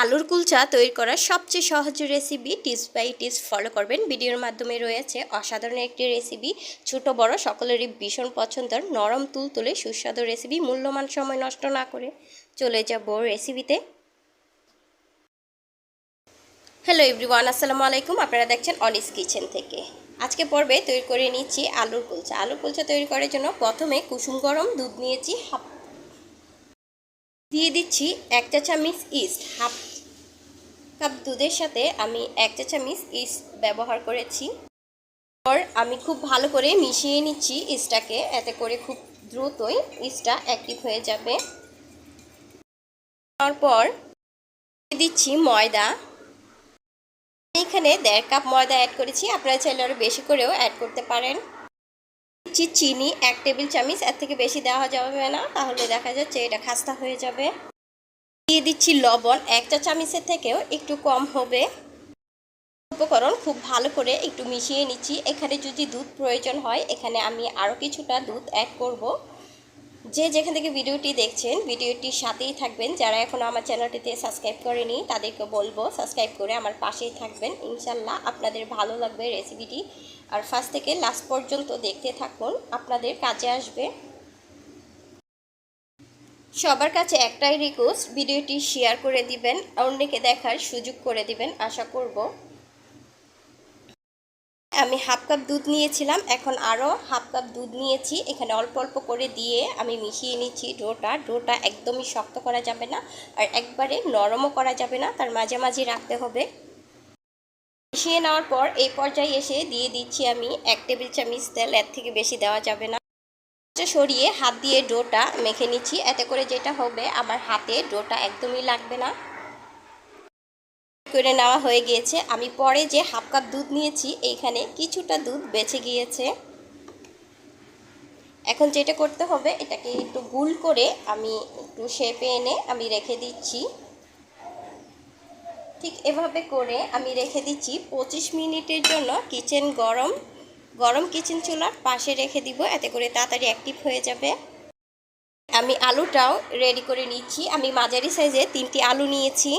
আলুর কুলচা তৈরি করার সবচেয়ে সহজ recipe tips by tips follow করবেন। ভিডিওর মাধ্যমে রয়েছে অসাধারণ একটি রেসিপি ছোট, বড়, সকলেরই ভীষণ পছন্দের নরম তুল তুলে সুস্বাদু রেসিপি মূল্যমান সময় নষ্ট না করে। চলে যাব রেসিপিতে হ্যালো এভরিওয়ান আসসালামু আলাইকুম। আপনারা দেখছেন অনিস কিচেন থেকে। আজকে পর্বে তৈরি করে নিচ্ছি আলুর কুলচা। আলুর কুলচা তৈরি করার জন্য প্রথমে কুসুম গরম দুধ নিয়েছি, হাফ দিয়ে দিচ্ছি এক চা চামচ ইস্ট হাফ কাপ দুধের সাথে আমি এক চা চামচ ইস্ট ব্যবহার করেছি। পর আমি খুব ভালো করে মিশিয়ে নিচ্ছি ইস্টটাকে এতে করে খুব দ্রুতই ইস্টটা অ্যাক্টিভ হয়ে যাবে। তারপর দিয়ে দিচ্ছি ময়দা। এখানে দেড় কাপ ময়দা অ্যাড করেছি, আপনারা চাইলে আরও বেশি করেও অ্যাড করতে পারেন। দিচ্ছি চিনি এক টেবিল চামচ, এর থেকে বেশি দেওয়া যাবে না। তাহলে দেখা যাচ্ছে এটা খাস্তা হয়ে যাবে। দিয়ে দিচ্ছি লবণ, এক চা চামচের থেকেও একটু কম হবে। উপকরণ খুব ভালো করে একটু মিশিয়ে নিচ্ছি। এখানে যদি দুধ প্রয়োজন হয়, এখানে আমি আরও কিছুটা দুধ অ্যাড করব। যে যেখান থেকে ভিডিওটি দেখছেন, ভিডিওটির সাথেই থাকবেন। যারা এখনও আমার চ্যানেলটিতে সাবস্ক্রাইব করেনি, তাদেরকে বলব সাবস্ক্রাইব করে আমার পাশেই থাকবেন। ইনশাল্লাহ আপনাদের ভালো লাগবে রেসিপিটি। আর ফার্স্ট থেকে লাস্ট পর্যন্ত দেখতে থাকুন, আপনাদের কাজে আসবে। সবার কাছে একটাই রিকোয়েস্ট ভিডিওটি শেয়ার করে দিবেন, অন্যকে দেখার সুযোগ করে দিবেন, আশা করব। আমি হাফ কাপ দুধ নিয়েছিলাম, এখন আরও হাফ কাপ দুধ নিয়েছি। এখানে অল্প অল্প করে দিয়ে আমি মিশিয়ে নিচ্ছি ডোটা। ডোটা একদমই শক্ত করা যাবে না আর একবারে নরমও করা যাবে না, তার মাঝামাঝি রাখতে হবে। মিশিয়ে নেওয়ার পর এই পর্যায়ে এসে দিয়ে দিচ্ছি আমি এক টেবিল চামচ তেল, এর থেকে বেশি দেওয়া যাবে না। সরিয়ে হাত দিয়ে ডোটা মেখে নিচ্ছি, এতে করে যেটা হবে, আমার হাতে ডোটা একদমই লাগবে না। করে নেওয়া হয়ে গিয়েছে। আমি পরে যে হাফ কাপ দুধ নিয়েছি, এইখানে কিছুটা দুধ বেঁচে গিয়েছে। এখন যেটা করতে হবে, এটাকে একটু গুল করে আমি একটু শেপে এনে আমি রেখে দিচ্ছি। ঠিক এভাবে করে আমি রেখে দিচ্ছি। পঁচিশ মিনিটের জন্য কিচেন গরম গরম কিচেন চুলার পাশে রেখে দিব, এতে করে তাড়াতাড়ি অ্যাক্টিভ হয়ে যাবে। আমি আলুটাও রেডি করে নিচ্ছি। আমি মাঝারি সাইজে তিনটি আলু নিয়েছি।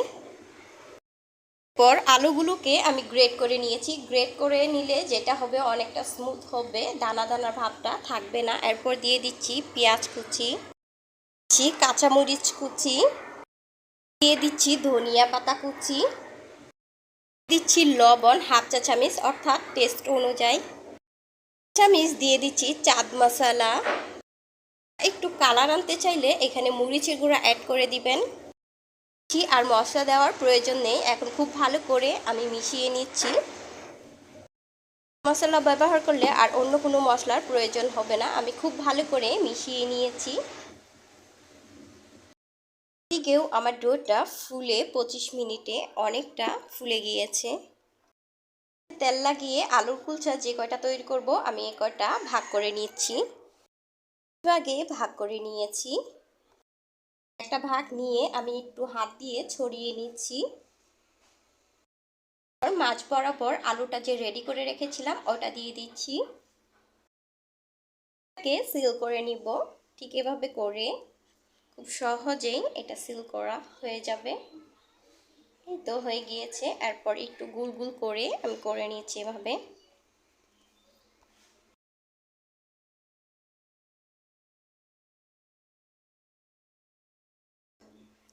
পর আলুগুলোকে আমি গ্রেড করে নিয়েছি। গ্রেড করে নিলে যেটা হবে অনেকটা স্মুথ হবে দানা দানা ভাবটা থাকবে না। এরপর দিয়ে দিচ্ছি পেঁয়াজ কুচি, দিচ্ছি কাঁচামরিচ কুচি, দিয়ে দিচ্ছি ধনিয়া পাতা কুচি, দিচ্ছি লবণ হাফ চা চামিচ, অর্থাৎ টেস্ট অনুযায়ী। চামিচ দিয়ে দিচ্ছি চাঁদ মশলা। একটু কালার আনতে চাইলে এখানে মরিচের গুঁড়া অ্যাড করে দিবেন। আর মশলা দেওয়ার প্রয়োজন নেই। এখন খুব ভালো করে আমি মিশিয়ে নিচ্ছি। মশলা ব্যবহার করলে আর অন্য কোনো মশলার প্রয়োজন হবে না। আমি খুব ভালো করে মিশিয়ে নিয়েছি। দিকেও আমার ডোটা ফুলে পঁচিশ মিনিটে অনেকটা ফুলে গিয়েছে। তেল লাগিয়ে আলুর কুলচা যে কয়টা তৈরি করব, আমি এ কয়টা ভাগ করে নিচ্ছি। আগে ভাগ করে নিয়েছি। একটা ভাগ নিয়ে আমি একটু হাত দিয়ে ছড়িয়ে নিচ্ছি। মাছ বরাবর আলুটা যে রেডি করে রেখেছিলাম, ওটা দিয়ে দিচ্ছি। সিল করে নিব। ঠিক এভাবে করে খুব সহজেই এটা সিল করা হয়ে যাবে। এই তো হয়ে গিয়েছে। এরপর একটু গুল গুল করে আমি করে নিচ্ছি এভাবে।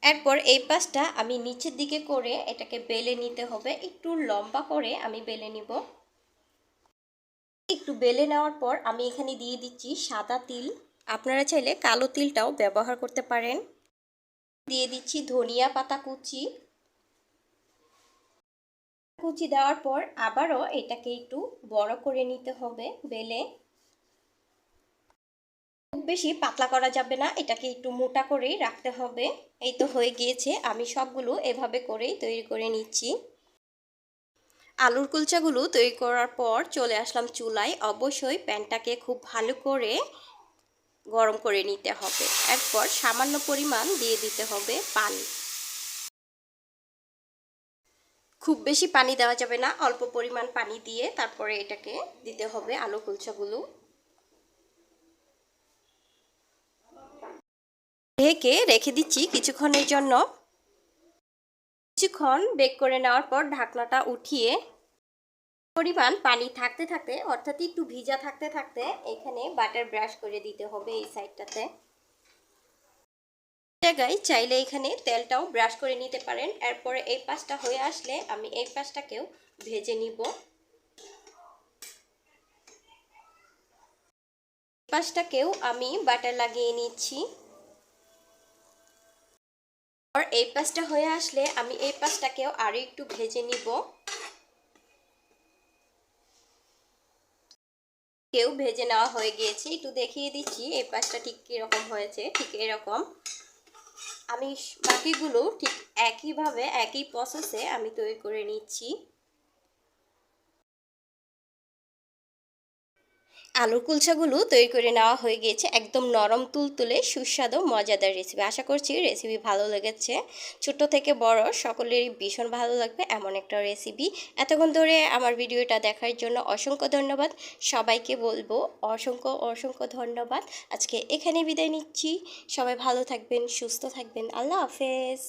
এরপর এই পাশটা আমি নিচের দিকে করে এটাকে বেলে নিতে হবে। একটু লম্বা করে আমি বেলে নিব। একটু বেলে নেওয়ার পর আমি এখানে দিয়ে দিচ্ছি সাদা তিল। আপনারা চাইলে কালো তিলটাও ব্যবহার করতে পারেন। দিয়ে দিচ্ছি ধনিয়া পাতা কুচি। কুচি দেওয়ার পর আবারও এটাকে একটু বড় করে নিতে হবে বেলে। বেশি পাতলা করা যাবে না, এটাকে একটু মোটা করেই রাখতে হবে। এই তো হয়ে গিয়েছে, আমি সবগুলো এভাবে করেই তৈরি করে নিচ্ছি। আলুর কুলচাগুলো তৈরি করার পর চলে আসলাম চুলায়। অবশ্যই প্যানটাকে খুব ভালো করে গরম করে নিতে হবে। এরপর সামান্য পরিমাণ দিয়ে দিতে হবে পানি। খুব বেশি পানি দেওয়া যাবে না, অল্প পরিমাণ পানি দিয়ে তারপরে এটাকে দিতে হবে আলু কুলচাগুলো। ঢেকে রেখে দিচ্ছি কিছুক্ষণের জন্য। কিছুক্ষণ বেক করে নেওয়ার পর ঢাকনাটা উঠিয়ে পরিমাণ পানি থাকতে থাকতে, অর্থাৎ একটু ভিজা থাকতে থাকতে এখানে বাটার ব্রাশ করে দিতে হবে এই সাইডটাতে। জায়গায় চাইলে এখানে তেলটাও ব্রাশ করে নিতে পারেন। এরপরে এই পাশটা হয়ে আসলে আমি এই পাশটাকেও ভেজে নিব। পাশটাকেও আমি বাটার লাগিয়ে নিচ্ছি। আর এই পাশটা হয়ে আসলে আমি এই পাশটাকেও আরও একটু ভেজে নিব। কেউ ভেজে নেওয়া হয়ে গিয়েছে। একটু দেখিয়ে দিচ্ছি এই পাশটা ঠিক কীরকম হয়েছে। ঠিক এরকম। আমি বাকিগুলো ঠিক একইভাবে, একই প্রসেসে আমি তৈরি করে নিচ্ছি। আলুর কুলচাগুলো তৈরি করে নেওয়া হয়ে গিয়েছে। একদম নরম তুলতুলে, সুস্বাদু, মজাদার রেসিপি আশা করছি রেসিপি ভালো লেগেছে। ছোট থেকে বড়, সকলেরই ভীষণ ভালো লাগবে এমন একটা রেসিপি এতক্ষণ ধরে আমার ভিডিওটা দেখার জন্য অসংখ্য ধন্যবাদ। সবাইকে বলব অসংখ্য অসংখ্য ধন্যবাদ। আজকে এখানে বিদায় নিচ্ছি। সবাই ভালো থাকবেন, সুস্থ থাকবেন। আল্লাহ হাফেজ।